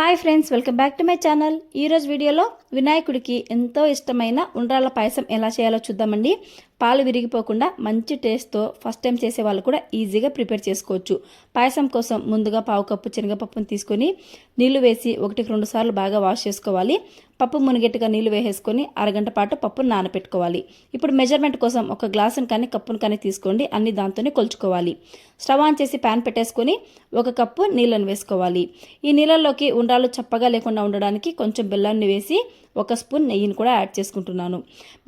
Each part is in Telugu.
Hi friends welcome back to my channel. ఈరోజు వీడియోలో వినాయకుడికి ఎంతో ఇష్టమైన ఉండ్రాల పాయసం ఎలా చేయాలో చూద్దామండి. పాలు విరిగిపోకుండా మంచి టేస్ట్తో ఫస్ట్ టైం చేసే వాళ్ళు కూడా ఈజీగా ప్రిపేర్ చేసుకోవచ్చు. పాయసం కోసం ముందుగా పావు కప్పు శనగపప్పును తీసుకొని నీళ్ళు వేసి ఒకటికి రెండు సార్లు బాగా వాష్ చేసుకోవాలి. పప్పు మునిగెట్టుగా నీళ్ళు వేసేసుకొని అరగంట పాటు పప్పును నానపెట్టుకోవాలి. ఇప్పుడు మెజర్మెంట్ కోసం ఒక గ్లాసును కానీ కప్పును కానీ తీసుకోండి. అన్ని దాంతోనే కొలుచుకోవాలి. స్టవ్ ఆన్ చేసి ప్యాన్ పెట్టేసుకొని ఒక కప్పు నీళ్ళను వేసుకోవాలి. ఈ నీళ్ళల్లోకి ఉండ్రాలు చప్పగా లేకుండా ఉండడానికి కొంచెం బెల్లాన్ని వేసి ఒక స్పూన్ నెయ్యిని కూడా యాడ్ చేసుకుంటున్నాను.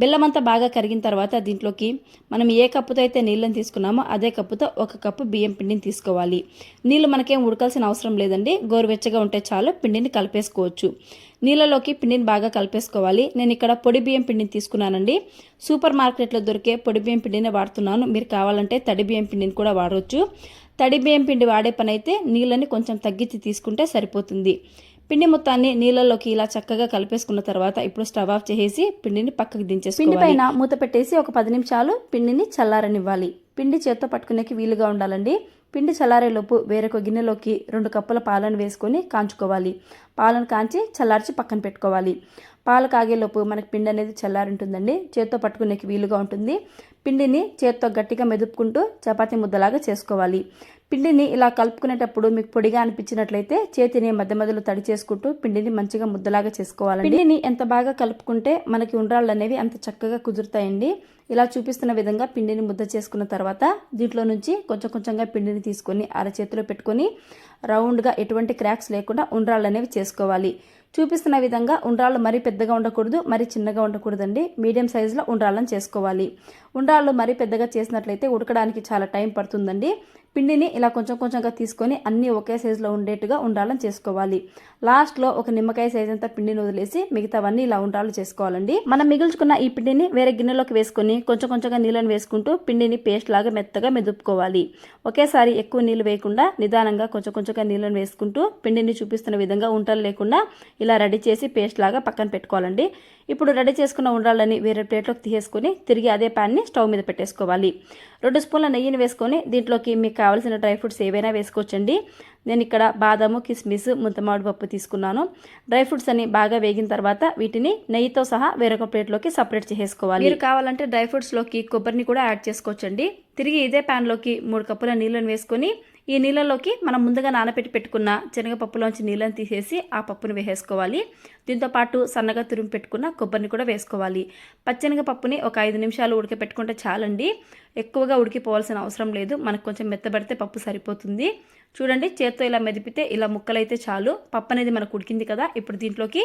బెల్లం అంతా బాగా కరిగిన తర్వాత దీంట్లోకి మనం ఏ కప్పుతో అయితే నీళ్ళని తీసుకున్నామో అదే కప్పుతో ఒక కప్పు బియ్యం పిండిని తీసుకోవాలి. నీళ్ళు మనకేం ఉడకాల్సిన అవసరం లేదండి. గోరువెచ్చగా ఉంటే చాలు పిండిని కలిపేసుకోవచ్చు. నీళ్ళలోకి పిండిని బాగా కలిపేసుకోవాలి. నేను ఇక్కడ పొడి బియ్యం పిండిని తీసుకున్నానండి. సూపర్ మార్కెట్లో దొరికే పొడి బియ్యం పిండిని వాడుతున్నాను. మీరు కావాలంటే తడి బియ్యం పిండిని కూడా వాడవచ్చు తడి బియ్యం పిండి వాడే పని అయితే నీళ్ళని కొంచెం తగ్గించి తీసుకుంటే సరిపోతుంది. పిండి మొత్తాన్ని నీళ్ళలోకి ఇలా చక్కగా కలిపేసుకున్న తర్వాత ఇప్పుడు స్టవ్ ఆఫ్ చేసి పిండిని పక్కకు దించేసుకోవాలి. పిండి పైన మూత పెట్టేసి ఒక పది నిమిషాలు పిండిని చల్లారనివ్వాలి. పిండి చేత్తో పట్టుకునేకి వీలుగా ఉండాలండి. పిండి చల్లారేలోపు వేరొక గిన్నెలోకి రెండు కప్పుల పాలను వేసుకొని కాంచుకోవాలి. పాలను కాంచి చల్లార్చి పక్కన పెట్టుకోవాలి. పాలు కాగేలోపు మనకి పిండి అనేది చల్లారుంటుందండి. చేత్తో పట్టుకునేకి వీలుగా ఉంటుంది. పిండిని చేత్తో గట్టిగా మెదుపుకుంటూ చపాతీ ముద్దలాగా చేసుకోవాలి. పిండిని ఇలా కలుపుకునేటప్పుడు మీకు పొడిగా అనిపించినట్లయితే చేతిని మధ్య మధ్యలో తడి చేసుకుంటూ పిండిని మంచిగా ముద్దలాగా చేసుకోవాలి పిండిని ఎంత బాగా కలుపుకుంటే మనకి ఉండ్రాళ్ళు అనేవి అంత చక్కగా కుదురుతాయండి. ఇలా చూపిస్తున్న విధంగా పిండిని ముద్ద చేసుకున్న తర్వాత దీంట్లో నుంచి కొంచెం కొంచెంగా పిండిని తీసుకొని అరచేతిలో పెట్టుకొని రౌండ్గా ఎటువంటి క్రాక్స్ లేకుండా ఉండ్రాళ్ళు అనేవి చేసుకోవాలి. చూపిస్తున్న విధంగా ఉండ్రాళ్ళు మరీ పెద్దగా ఉండకూడదు మరీ చిన్నగా ఉండకూడదండి. మీడియం సైజులో ఉండ్రాళ్ళని చేసుకోవాలి. ఉండ్రాళ్ళు మరీ పెద్దగా చేసినట్లయితే ఉడకడానికి చాలా టైం పడుతుందండి. పిండిని ఇలా కొంచెం కొంచెంగా తీసుకొని అన్నీ ఒకే సైజులో ఉండేట్టుగా ఉండాలని చేసుకోవాలి. లాస్ట్లో ఒక నిమ్మకాయ సైజ్ అంతా పిండిని వదిలేసి మిగతావన్నీ ఇలా ఉండాలి చేసుకోవాలండి. మనం మిగుల్చుకున్న ఈ పిండిని వేరే గిన్నెలోకి వేసుకొని కొంచెం కొంచెంగా నీళ్ళని వేసుకుంటూ పిండిని పేస్ట్ లాగా మెత్తగా మెదుపుకోవాలి. ఒకేసారి ఎక్కువ నీళ్ళు వేయకుండా నిదానంగా కొంచెం కొంచెంగా నీళ్ళని వేసుకుంటూ పిండిని చూపిస్తున్న విధంగా ఉండలు లేకుండా ఇలా రెడీ చేసి పేస్ట్ లాగా పక్కన పెట్టుకోవాలండి. ఇప్పుడు రెడీ చేసుకున్న ఉండాలని వేరే ప్లేట్లోకి తీసేసుకొని తిరిగి అదే ప్యాన్ని స్టవ్ మీద పెట్టేసుకోవాలి. రెండు స్పూన్ల నెయ్యిని వేసుకొని దీంట్లోకి మీకు కావాల్సిన డ్రై ఫ్రూట్స్ ఏవైనా వేసుకోవచ్చండి. నేను ఇక్కడ బాదాము కిస్మిస్ ముంతమాడు పప్పు తీసుకున్నాను. డ్రై ఫ్రూట్స్ అని బాగా వేగిన తర్వాత వీటిని నెయ్యితో సహా వేరొక ప్లేట్లోకి సపరేట్ చేసుకోవాలి మీరు కావాలంటే డ్రై ఫ్రూట్స్లోకి కొబ్బరిని కూడా యాడ్ చేసుకోవచ్చండి. తిరిగి ఇదే ప్యాన్లోకి మూడు కప్పుల నీళ్ళని వేసుకొని ఈ నీళ్ళలోకి మనం ముందుగా నానబెట్టి పెట్టుకున్న శనగపప్పులోంచి నీళ్ళని తీసేసి ఆ పప్పుని వేసేసుకోవాలి. దీంతో పాటు సన్నగా తురిమి పెట్టుకున్న కొబ్బరిని కూడా వేసుకోవాలి. పచ్చెనగ పప్పుని ఒక ఐదు నిమిషాలు ఉడకపెట్టుకుంటే చాలండి. ఎక్కువగా ఉడికిపోవాల్సిన అవసరం లేదు. మనకు కొంచెం మెత్తబడితే పప్పు సరిపోతుంది. చూడండి చేత్తో ఇలా మెదిపితే ఇలా ముక్కలైతే చాలు. పప్పు అనేది మనకు ఉడికింది కదా. ఇప్పుడు దీంట్లోకి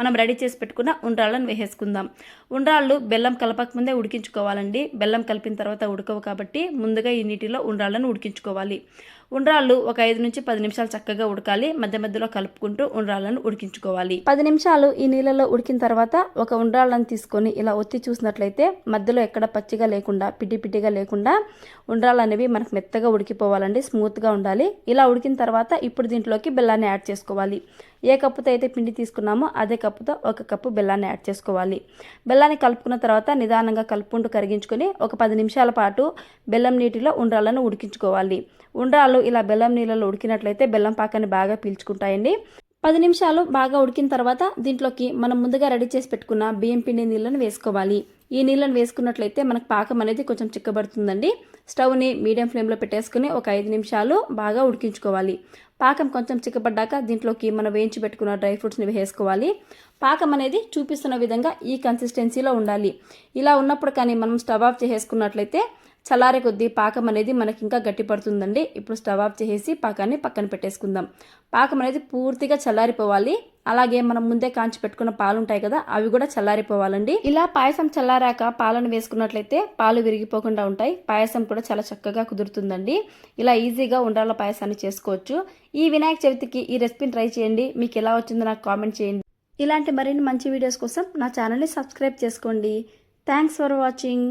మనం రెడీ చేసి పెట్టుకున్న ఉండ్రాళ్ళను వేసేసుకుందాం. ఉండ్రాళ్ళు బెల్లం కలపకముందే ఉడికించుకోవాలండి. బెల్లం కలిపిన తర్వాత ఉడకవు కాబట్టి ముందుగా ఈ నీటిలో ఉండ్రాళ్ళను ఉడికించుకోవాలి. ఉండ్రాళ్ళు ఒక ఐదు నుంచి పది నిమిషాలు చక్కగా ఉడకాలి. మధ్య మధ్యలో కలుపుకుంటూ ఉండ్రాళ్ళను ఉడికించుకోవాలి. పది నిమిషాలు ఈ నీళ్ళలో ఉడికిన తర్వాత ఒక ఉండ్రాళ్ళను తీసుకొని ఇలా ఒత్తి చూసినట్లయితే మధ్యలో ఎక్కడ పచ్చిగా లేకుండా పిడి పిడిగా లేకుండా ఉండ్రాళ్ళు అనేవి మనకు మెత్తగా ఉడికిపోవాలండి. స్మూత్గా ఉండాలి. ఇలా ఉడికిన తర్వాత ఇప్పుడు దీంట్లోకి బెల్లాన్ని యాడ్ చేసుకోవాలి. ఏ కప్పుతో అయితే పిండి తీసుకున్నామో అదే కప్పుతో ఒక కప్పు బెల్లాన్ని యాడ్ చేసుకోవాలి. బెల్లాన్ని కలుపుకున్న తర్వాత నిదానంగా కలుపుకుంటూ కరిగించుకొని ఒక పది నిమిషాల పాటు బెల్లం నీటిలో ఉండ్రాలను ఉడికించుకోవాలి. ఉండ్రాలు ఇలా బెల్లం నీళ్ళలో ఉడికినట్లయితే బెల్లం పాకాన్ని బాగా పీల్చుకుంటాయండి. పది నిమిషాలు బాగా ఉడికిన తర్వాత దీంట్లోకి మనం ముందుగా రెడీ చేసి పెట్టుకున్న బియ్యం పిండి నీళ్ళను వేసుకోవాలి. ఈ నీళ్ళను వేసుకున్నట్లయితే మనకు పాకం అనేది కొంచెం చిక్కబడుతుందండి. స్టవ్ని మీడియం ఫ్లేమ్లో పెట్టేసుకుని ఒక ఐదు నిమిషాలు బాగా ఉడికించుకోవాలి. పాకం కొంచెం చిక్కబడ్డాక దీంట్లోకి మనం వేయించి పెట్టుకున్న డ్రై ఫ్రూట్స్ని వేసుకోవాలి పాకం అనేది చూపిస్తున్న విధంగా ఈ కన్సిస్టెన్సీలో ఉండాలి. ఇలా ఉన్నప్పుడు కానీ మనం స్టవ్ ఆఫ్ చేసేసుకున్నట్లయితే చల్లారే కొద్దీ పాకం అనేది మనకి ఇంకా గట్టిపడుతుందండి. ఇప్పుడు స్టవ్ ఆఫ్ చేసేసి పాకాన్ని పక్కన పెట్టేసుకుందాం. పాకం అనేది పూర్తిగా చల్లారిపోవాలి. అలాగే మనం ముందే కాంచి పెట్టుకున్న పాలు ఉంటాయి కదా అవి కూడా చల్లారిపోవాలండి. ఇలా పాయసం చల్లారాక పాలను వేసుకున్నట్లయితే పాలు విరిగిపోకుండా ఉంటాయి. పాయసం కూడా చాలా చక్కగా కుదురుతుందండి. ఇలా ఈజీగా ఉండాల పాయసాన్ని చేసుకోవచ్చు. ఈ వినాయక చవితికి ఈ రెసిపీని ట్రై చేయండి. మీకు ఎలా వచ్చిందో నాకు కామెంట్ చేయండి. ఇలాంటి మరిన్ని మంచి వీడియోస్ కోసం నా ఛానల్ని సబ్స్క్రైబ్ చేసుకోండి. Thanks for watching.